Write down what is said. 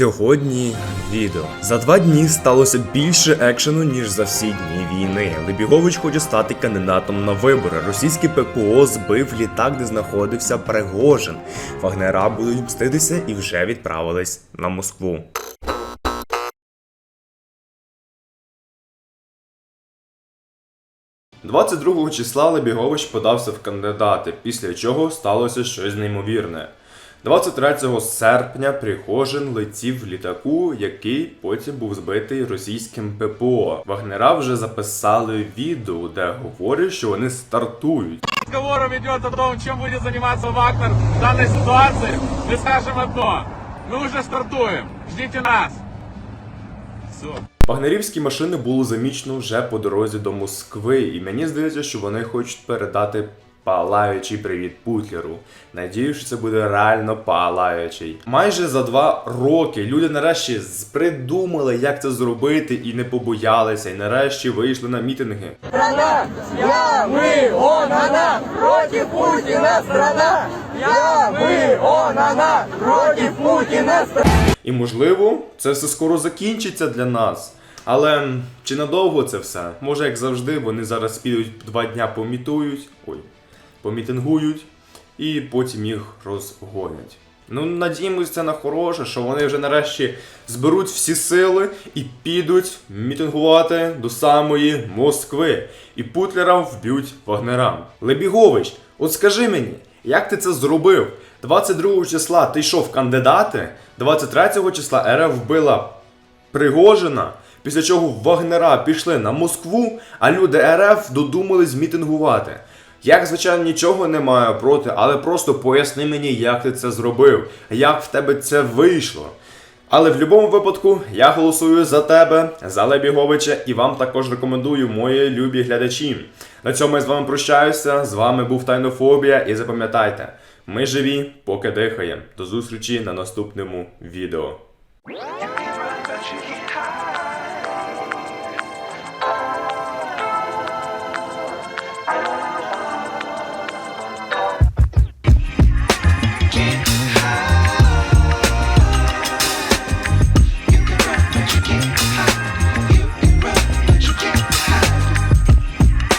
Сьогодні відео. За два дні сталося більше екшену, ніж за всі дні війни. Лебігович хоче стати кандидатом на вибори. Російський ППО збив літак, де знаходився Пригожин. Вагнера будуть мститися і вже відправились на Москву. – 22 числа Лебігович подався в кандидати, після чого сталося щось неймовірне. 23 серпня Пригожин летів в літаку, який потім був збитий російським ППО. Вагнера вже записали відео, де говорять, що вони стартують. разговором идет о том, чем будет заниматься Вагнер в данной ситуации, мы скажем одно. Мы уже стартуем. Ждите нас. Все. Вагнерівські машини було замічено вже по дорозі до Москви, і мені здається, що вони хочуть передати палаючий привіт Путлеру. Надію, що це буде реально палаючий. Майже за два роки люди нарешті придумали, як це зробити, і не побоялися, і нарешті вийшли на мітинги. страна! Я, мы, он, она! Против Путина страна! Я, мы, он, она! Против Путина страна! І можливо, це все скоро закінчиться для нас. Але чи надовго це все? Може, як завжди, вони зараз підуть два дня помітують, ой, помітингують, і потім їх розгонять. Ну, надіємося на хороше, що вони вже нарешті зберуть всі сили і підуть мітингувати до самої Москви. І Путлера вб'ють вагнерам. Лебігович, от скажи мені, як ти це зробив? 22 числа ти йшов кандидати, 23 числа РФ вбила Пригожина, після чого Вагнера пішли на Москву, а люди РФ додумались мітингувати. Як, звичайно, нічого не маю проти, але просто поясни мені, як ти це зробив, як в тебе це вийшло. Але в будь-якому випадку я голосую за тебе, за Лебіговича, і вам також рекомендую мої любі глядачі. На цьому я з вами прощаюся. З вами був Тайнофобія, і запам'ятайте, ми живі, поки дихаємо. До зустрічі на наступному відео.